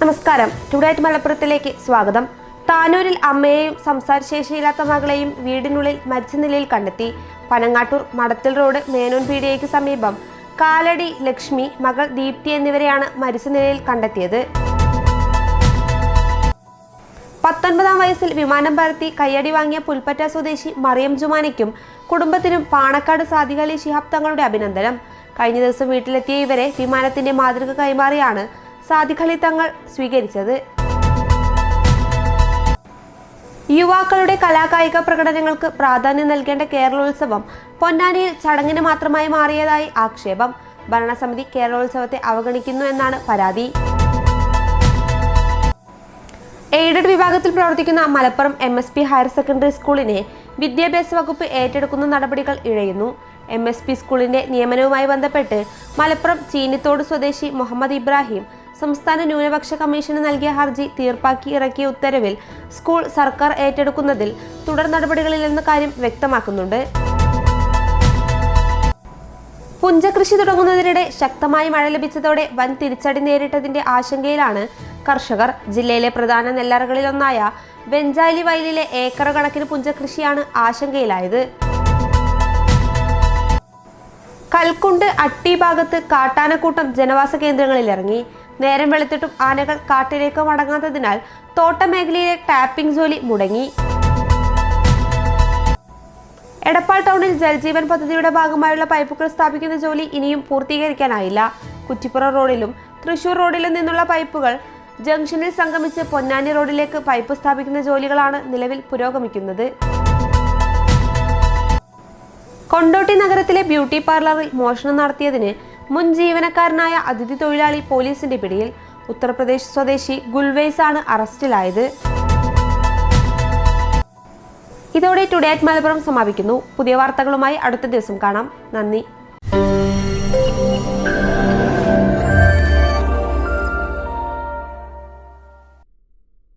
നമസ്കാരം. ടുഡേറ്റ് മലപ്പുറത്തിലേക്ക് സ്വാഗതം. താനൂരിൽ അമ്മയെയും സംസാരശേഷിയില്ലാത്ത മകളെയും വീടിനുള്ളിൽ മരിച്ച നിലയിൽ കണ്ടെത്തി. പനങ്ങാട്ടൂർ മടത്തിൽ റോഡ് മേനോൻ പീടിയയ്ക്ക് സമീപം. കാലടി ലക്ഷ്മി മകൾ ദീപ്തി എന്നിവരെയാണ് മരിച്ച നിലയിൽ കണ്ടെത്തിയത്. പത്തൊൻപതാം വയസ്സിൽ വിമാനം പറത്തി കയ്യടി വാങ്ങിയ പുൽപ്പറ്റ സ്വദേശി മറിയം ജുമാനയ്ക്കും കുടുംബത്തിനും പാണക്കാട് സാദിഖ് അലി ശിഹാബ് തങ്ങളുടെ അഭിനന്ദനം. കഴിഞ്ഞ ദിവസം വീട്ടിലെത്തിയ ഇവരെ വിമാനത്തിന്റെ മാതൃക കൈമാറിയാണ് സാദിഖ് അലി തങ്ങൾ സ്വീകരിച്ചത്. യുവാക്കളുടെ കലാകായിക പ്രകടനങ്ങൾക്ക് പ്രാധാന്യം നൽകേണ്ട കേരളോത്സവം പൊന്നാനിയിൽ ചടങ്ങിന് മാത്രമായി മാറിയതായി ആക്ഷേപം. ഭരണസമിതി കേരളോത്സവത്തെ അവഗണിക്കുന്നു എന്നാണ് പരാതി. എയ്ഡഡ് വിഭാഗത്തിൽ പ്രവർത്തിക്കുന്ന Malappuram M S P higher secondary സ്കൂളിനെ വിദ്യാഭ്യാസ വകുപ്പ് ഏറ്റെടുക്കുന്ന നടപടികൾ ഇഴയുന്നു. എം എസ് പി സ്കൂളിന്റെ നിയമനവുമായി ബന്ധപ്പെട്ട് മലപ്പുറം ചീനിത്തോട് സ്വദേശി മുഹമ്മദ് ഇബ്രാഹിം സംസ്ഥാന ന്യൂനപക്ഷ കമ്മീഷന് നൽകിയ ഹർജി തീർപ്പാക്കി ഇറക്കിയ ഉത്തരവിൽ സ്കൂൾ സർക്കാർ ഏറ്റെടുക്കുന്നതിൽ തുടർ നടപടികളില്ലെന്ന കാര്യം വ്യക്തമാക്കുന്നുണ്ട്. പുഞ്ചകൃഷി തുടങ്ങുന്നതിനിടെ ശക്തമായി മഴ ലഭിച്ചതോടെ വൻ തിരിച്ചടി നേരിട്ടതിന്റെ ആശങ്കയിലാണ് കർഷകർ. ജില്ലയിലെ പ്രധാന നെല്ലറകളിലൊന്നായ വെഞ്ചാലി വയലിലെ ഏക്കർ കണക്കിന് പുഞ്ചകൃഷിയാണ് ആശങ്കയിലായത്. കൽക്കുണ്ട് അട്ടി ഭാഗത്ത് കാട്ടാനക്കൂട്ടം ജനവാസ കേന്ദ്രങ്ങളിൽ ഇറങ്ങി നേരം വെളുത്തിട്ടും ആനകൾ കാട്ടിലേക്ക് മടങ്ങാത്തതിനാൽ തോട്ടമേഖലയിലെ ടാപ്പിംഗ് ജോലി മുടങ്ങി. എടപ്പാൾ ടൗണിൽ ജൽജീവൻ പദ്ധതിയുടെ ഭാഗമായുള്ള പൈപ്പുകൾ സ്ഥാപിക്കുന്ന ജോലി ഇനിയും പൂർത്തീകരിക്കാനായില്ല. കുറ്റിപ്പുറ റോഡിലും തൃശൂർ റോഡിലും നിന്നുള്ള പൈപ്പുകൾ ജംഗ്ഷനിൽ സംഗമിച്ച് പൊന്നാനി റോഡിലേക്ക് പൈപ്പ് സ്ഥാപിക്കുന്ന ജോലികളാണ് നിലവിൽ പുരോഗമിക്കുന്നത്. കൊണ്ടോട്ടി നഗരത്തിലെ ബ്യൂട്ടി പാർലറിൽ മോഷണം നടത്തിയതിന് മുൻ ജീവനക്കാരനായ അതിഥി തൊഴിലാളി പോലീസിന്റെ പിടിയിൽ ഉത്തർപ്രദേശ് സ്വദേശി ഗുൽവേസാണ് അറസ്റ്റിലായത്. ഇതോടെ ടുഡേ അറ്റ് മലപ്പുറം സമാപിക്കുന്നു. പുതിയ വാർത്തകളുമായി അടുത്ത ദിവസം കാണാം. നന്ദി.